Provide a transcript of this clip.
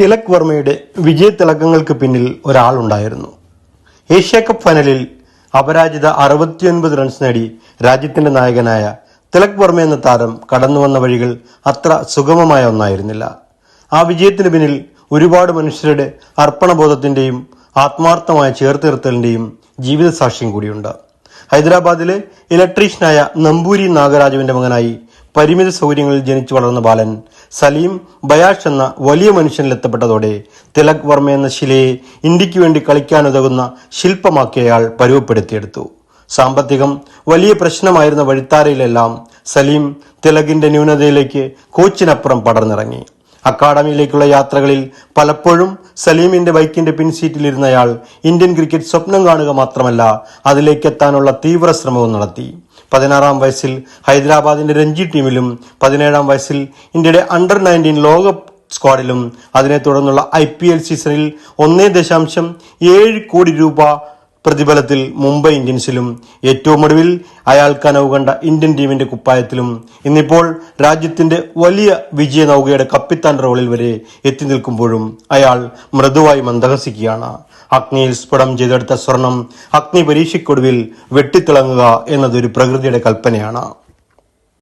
തിലക് വർമ്മയുടെ വിജയത്തിളക്കങ്ങൾക്ക് പിന്നിൽ ഒരാളുണ്ടായിരുന്നു. Asia cup ഫൈനലിൽ അപരാജിത അറുപത്തിയൊൻപത് runs നേടി രാജ്യത്തിന്റെ നായകനായ തിലക് വർമ്മ എന്ന താരം കടന്നു വന്ന വഴികൾ അത്ര സുഗമമായ ഒന്നായിരുന്നില്ല. ആ വിജയത്തിന് പിന്നിൽ ഒരുപാട് മനുഷ്യരുടെ അർപ്പണബോധത്തിന്റെയും ആത്മാർത്ഥമായ ചേർത്തിർത്തലിന്റെയും ജീവിത സാക്ഷ്യം കൂടിയുണ്ട്. ഹൈദരാബാദിലെ ഇലക്ട്രീഷ്യനായ നമ്പൂരി നാഗരാജുവിന്റെ മകനായി പരിമിത സൗകര്യങ്ങളിൽ ജനിച്ചു വളർന്ന ബാലൻ സലീം ബയാഷ് എന്ന വലിയ മനുഷ്യനിലെത്തപ്പെട്ടതോടെ തിലക് വർമ്മ എന്ന ശിലയെ ഇന്ത്യയ്ക്ക് വേണ്ടി കളിക്കാനുതകുന്ന ശില്പമാക്കി അയാൾ പരുവപ്പെടുത്തിയെടുത്തു. സാമ്പത്തികം വലിയ പ്രശ്നമായിരുന്ന വഴിത്താരയിലെല്ലാം സലീം തിലകിന്റെ ന്യൂനതയിലേക്ക് കോച്ചിനപ്പുറം പടർന്നിറങ്ങി. അക്കാഡമിയിലേക്കുള്ള യാത്രകളിൽ പലപ്പോഴും സലീമിന്റെ ബൈക്കിന്റെ പിൻസീറ്റിലിരുന്നയാൾ ഇന്ത്യൻ ക്രിക്കറ്റ് സ്വപ്നം കാണുക മാത്രമല്ല അതിലേക്ക് എത്താനുള്ള തീവ്ര ശ്രമവും നടത്തി. പതിനാറാം വയസ്സിൽ ഹൈദരാബാദിന്റെ രഞ്ജി ടീമിലും പതിനേഴാം വയസ്സിൽ ഇന്ത്യയുടെ അണ്ടർ നയന്റീൻ ലോകകപ്പ് സ്ക്വാഡിലും അതിനെ തുടർന്നുള്ള ഐ സീസണിൽ ഒന്നേ ദശാംശം ഏഴ് കോടി രൂപ പ്രതിഫലത്തിൽ മുംബൈ ഇന്ത്യൻസിലും ഏറ്റവും ഒടുവിൽ അയാൾ കനവ് കണ്ട ഇന്ത്യൻ ടീമിന്റെ കുപ്പായത്തിലും ഇന്നിപ്പോൾ രാജ്യത്തിന്റെ വലിയ വിജയ നൗകയുടെ കപ്പിത്താൻ റോളിൽ വരെ എത്തി നിൽക്കുമ്പോഴും അയാൾ മൃദുവായി മന്ദഹസിക്കുകയാണ്. അഗ്നിയിൽ സ്ഫുടം ചെയ്തെടുത്ത സ്വർണം അഗ്നി പരീക്ഷയ്ക്കൊടുവിൽ വെട്ടിത്തിളങ്ങുക എന്നതൊരു പ്രകൃതിയുടെ കൽപ്പനയാണ്.